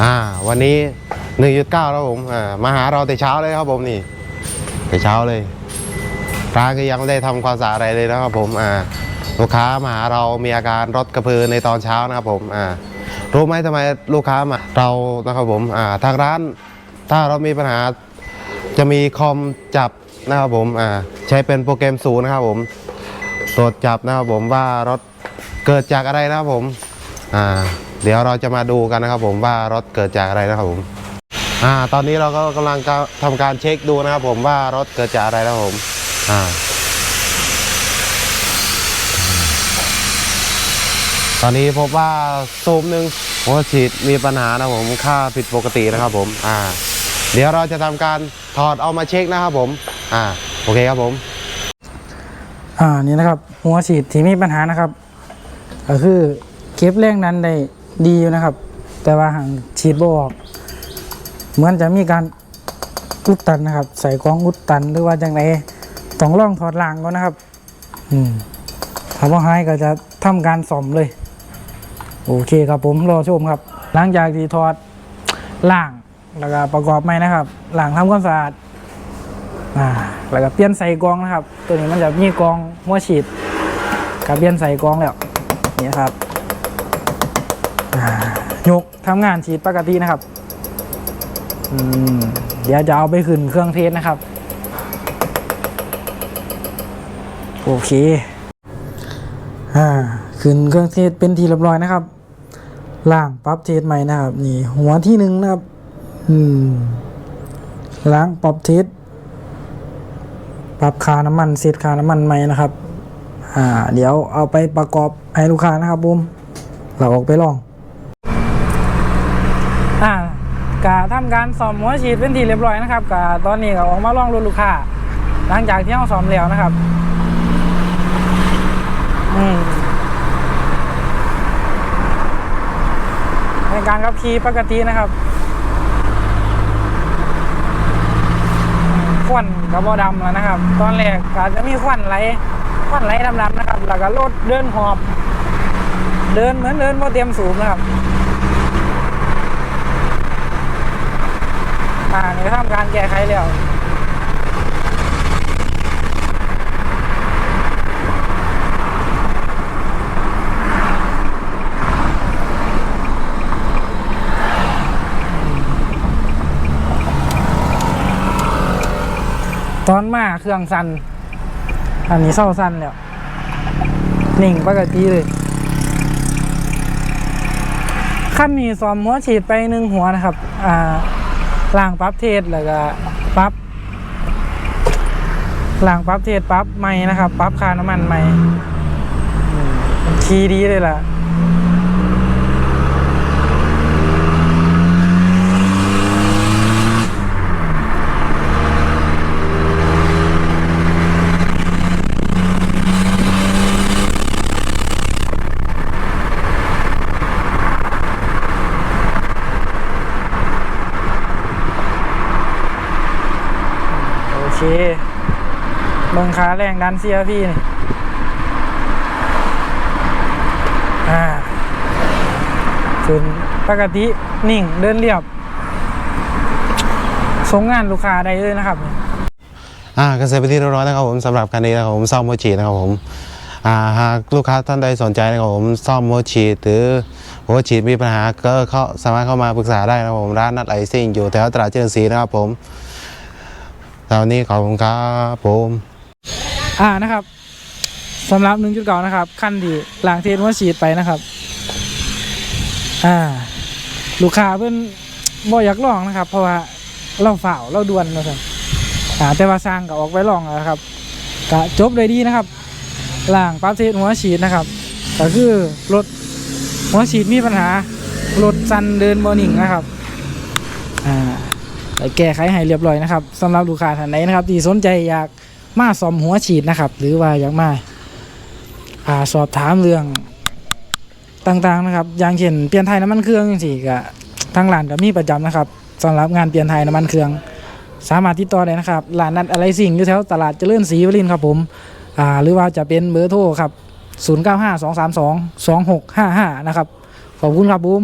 อ่า วันนี้หนึ่งจุดเก้าแล้วผมอ่ามาหาเราแต่เช้าเลยครับผมนี่แต่เช้าเลยร้านก็ยังไม่ได้ทำความสะอาดอะไรเลยนะครับผมอ่าลูกค้ามาหาเรามีอาการรถกระพือในตอนเช้านะครับผมอ่ารู้ไหมทำไมลูกค้ามาเรานะครับผมอ่าทางร้านถ้าเรามีปัญหาจะมีคอมจับนะครับผมอ่าใช้เป็นโปรแกรมศูนย์นะครับผมตรวจจับนะครับผมว่ารถเกิดจากอะไรนะครับผม อ่าเดี๋ยวเราจะมาดูกันนะครับผมว่ารถเกิดจากอะไรนะครับผมอ่าตอนนี้เราก็กำลังทำการเช็คดูนะครับผมว่ารถเกิดจากอะไรนะครับผมอ่าตอนนี้พบว่าซูมหนึ่งหัวฉีดมีปัญหานะผมค่าผิดปกตินะครับผมอ่าเดี๋ยวเราจะทำการถอดเอามาเช็คนะครับผมอ่าโอเคครับผมอ่านี่นะครับหัวฉีดที่มีปัญหานะครับ ก็คือ เก็บแรงนั้นได้ดีอยู่นะครับ แต่ว่าหางฉีดบ่ออกเหมือนจะมีการอุดตันนะครับ ใส่กล้องอุดตันหรือว่าจังไรต้องลองถอดล่างก่อนนะครับ อืมถ้าว่าหายก็จะทำการซ่อมเลย โอเคครับผมรอชมครับ หลังจากที่ถอดล่างแล้วก็ประกอบใหม่นะครับหล่างทำความสะอาดอ่าแล้วก็เปลี่ยนใส่กองนะครับ ตัวนี้มันจะมีกองหัวฉีดกับเปลี่ยนใส่กองแล้วนี่ครับ ยกทำงานฉีดปกตินะครับเดี๋ยวจะเอาไปขึ้นเครื่องเทสนะครับ โอเคอ่าขึ้นเครื่องเทสเป็นทีเรียบร้อยนะครับล่างปรับเทสใหม่นะครับ นี่ หัวที่หนึ่งนะครับ อืมล้างปรับเทสปรับคาน้ำมันเซตคาน้ำมันใหม่นะครับ อ่า เดี๋ยวเอาไปประกอบให้ลูกค้านะครับบุมเราออกไปลอง อ่ากะทำการซ่อมหัวฉีดเป็นที่เรียบร้อยนะครับกะตอนนี้ก็ออกมาลองรถลูกค้าหลังจากที่เราซ่อมแล้วนะครับอืมในการขับขี่ปกตินะครับควันกระบอดำแล้วนะครับ ตอนแรกก็จะมีควันไหลควันไหลดำๆนะครับ แล้วก็รถเดินหอบ เดินเหมือนเดินพอเตรียมสูบนะครับ อ่านี่ก็ทำการแก้ไขแล้วตอนมาเครื่องสั่นอันนี้เศร้าสั่นแล้วนิ่งปกติเลยขั้นนี้ซ้อมหัวฉีดไปหนึ่งหัวนะครับ อ่า ล่างปรั๊บเทสแล้วก็ปรั๊บล่างปรั๊บเทสปรั๊บใหม่นะครับปรั๊บคาน้ำมันใหม่อืมคีย์ดีเลยล่ะ เคเบิงขาแรงดันเสียพี่นี่อ่าจนปกตินิ่งเดินเรียบส่งงานลูกค้าได้เลยนะครับ อ่าก็เสร็จไปที่เรียบร้อยนะครับผมสำหรับคันนี้นะครับผมซ่อมโมชีนะครับผมอ่าหากลูกค้าท่านใดสนใจนะครับผมซ่อมโมชีหรือหัวฉีมีปัญหาก็เข้าสามารถเข้ามาปรึกษาได้นะครับผมร้านนัดไอซิ่งอยู่แถวตลาดเจริญศรีนะครับผม ตอนนี้ขอบคุณครับผมอ่านะครับสำหรับหนึ่งจุดเก่านะครับขั้นที่หล้างเทสว่าฉีดไปนะครับ อ่า ลูกค้าเพิ่อนบ่อยากลองนะครับ เพราะว่าเราฝ่าวเราด่วนนะครับอ่าแต่ว่าสร้างก็ออกไปลองแล้วครับก็จบเลยดีนะครับหล่างปั๊บเทสหัวฉีดนะครับก็คือรถหัวฉีดมีปัญหารถสันเดินบอนิ่งนะครับ อ่า แก้ไขให้เรียบร้อยนะครับสำหรับลูกค้าท่านไหนนะครับ ที่สนใจอยากมาซ่อมหัวฉีดนะครับ หรือว่าอยากมาอาสอบถามเรื่องต่างๆนะครับ อย่างเช่นเปลี่ยนไทยน้ำมันเครื่องจังซี่ก็ทางร้านก็มีประจำนะครับสำหรับงานเปลี่ยนไทยน้ำมันเครื่อง สามารถติดต่อได้นะครับร้านนัดอะไรสิ่งอยู่แถวตลาดเจริญศรีวรินครับผมอ่าหรือว่าจะเป็นเบอร์โทรครับ 0952322655 นะครับ ขอบคุณครับบูม